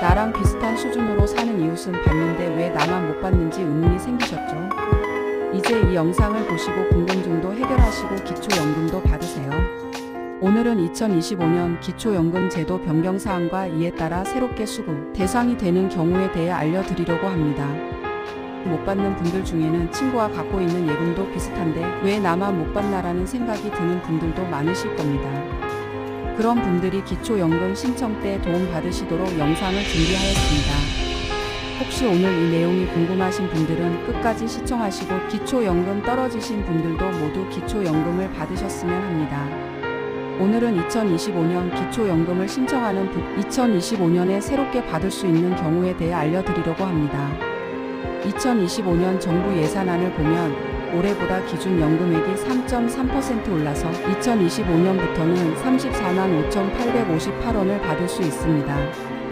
나랑 비슷한 수준으로 사는 이웃은 받는데 왜 나만 못 받는지 의문이 생기셨죠? 이제 이 영상을 보시고 궁금증도 해결하시고 기초연금도 받으세요. 오늘은 2025년 기초연금 제도 변경 사항과 이에 따라 새롭게 수급 대상이 되는 경우에 대해 알려드리려고 합니다. 못 받는 분들 중에는 친구와 갖고 있는 예금도 비슷한데 왜 나만 못 받나라는 생각이 드는 분들도 많으실 겁니다. 그런 분들이 기초연금 신청 때 도움 받으시도록 영상을 준비하였습니다. 혹시 오늘 이 내용이 궁금하신 분들은 끝까지 시청하시고 기초연금 떨어지신 분들도 모두 기초연금을 받으셨으면 합니다. 오늘은 2025년 기초연금을 신청하는 분, 2025년에 새롭게 받을 수 있는 경우에 대해 알려드리려고 합니다. 2025년 정부 예산안을 보면 올해보다 기준 연금액이 3.3% 올라서 2025년부터는 34만 5,858원을 받을 수 있습니다.